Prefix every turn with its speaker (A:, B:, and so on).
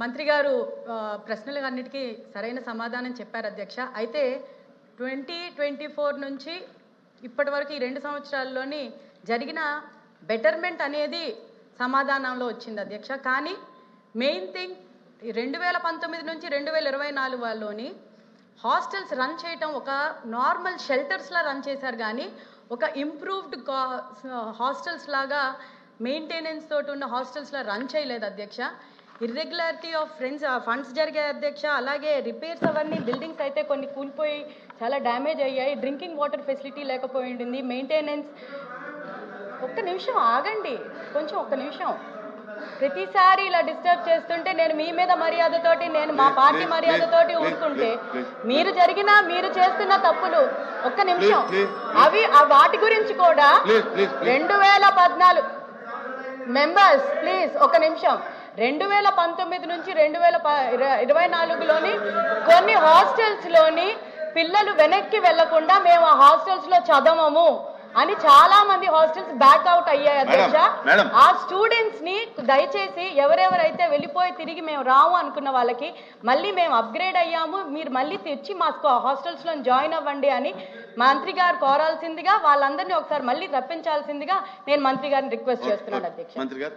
A: మంత్రి గారు ప్రశ్నలు అన్నిటికీ సరైన సమాధానం చెప్పారు అధ్యక్ష. అయితే ట్వంటీ ట్వంటీ ఫోర్ నుంచి ఇప్పటి వరకు ఈ రెండు సంవత్సరాల్లోని జరిగిన బెటర్మెంట్ అనేది సమాధానంలో వచ్చింది అధ్యక్ష. కానీ మెయిన్ థింగ్ రెండు వేల పంతొమ్మిది నుంచి రెండు వేల ఇరవై నాలుగు వాళ్ళలోని హాస్టల్స్ రన్ చేయటం ఒక నార్మల్ షెల్టర్స్లా రన్ చేశారు. కానీ ఒక ఇంప్రూవ్డ్ హాస్టల్స్ లాగా మెయింటెనెన్స్ తోటి ఉన్న హాస్టల్స్లో రన్ చేయలేదు అధ్యక్ష. ఇర్రెగ్యులారిటీ ఆఫ్ ఫ్రెండ్స్ ఫండ్స్ జరిగాయి అధ్యక్ష అలాగే రిపేర్స్ అవన్నీ బిల్డింగ్స్ అయితే కొన్ని కూలిపోయి చాలా డ్యామేజ్ అయ్యాయి. డ్రింకింగ్ వాటర్ ఫెసిలిటీ లేకపోయి ఉంటుంది మెయింటెనెన్స్ ఒక్క నిమిషం ఆగండి. కొంచెం ఒక్క నిమిషం. ప్రతిసారి ఇలా డిస్టర్బ్ చేస్తుంటే నేను మీ మీద మర్యాదతోటి నేను మా పార్టీ మర్యాదతోటి ఊరుకుంటే మీరు జరిగిన మీరు చేస్తున్న తప్పులు ఒక్క నిమిషం. అవి ఆ వాటి గురించి కూడా రెండు వేల పద్నాలుగు మెంబర్స్ ప్లీజ్ ఒక నిమిషం. రెండు వేల పంతొమ్మిది నుంచి రెండు వేల ఇరవై నాలుగులోని కొన్ని హాస్టల్స్లోని పిల్లలు వెనక్కి వెళ్ళకుండా మేము ఆ హాస్టల్స్లో చదవము అని చాలా మంది హాస్టల్స్ బ్యాక్అవుట్ అయ్యాయి అధ్యక్ష. ఆ స్టూడెంట్స్ని దయచేసి ఎవరెవరైతే వెళ్ళిపోయి తిరిగి మేము రాము అనుకున్న వాళ్ళకి మళ్ళీ మేము అప్గ్రేడ్ అయ్యాము. మీరు మళ్ళీ తెచ్చి మా హాస్టల్స్లో జాయిన్ అవ్వండి అని మంత్రి గారు కోరాల్సిందిగా వాళ్ళందరినీ ఒకసారి మళ్ళీ రప్పించాల్సిందిగా నేను మంత్రి గారిని రిక్వెస్ట్ చేస్తున్నాను అధ్యక్ష.
B: మంత్రి గారు.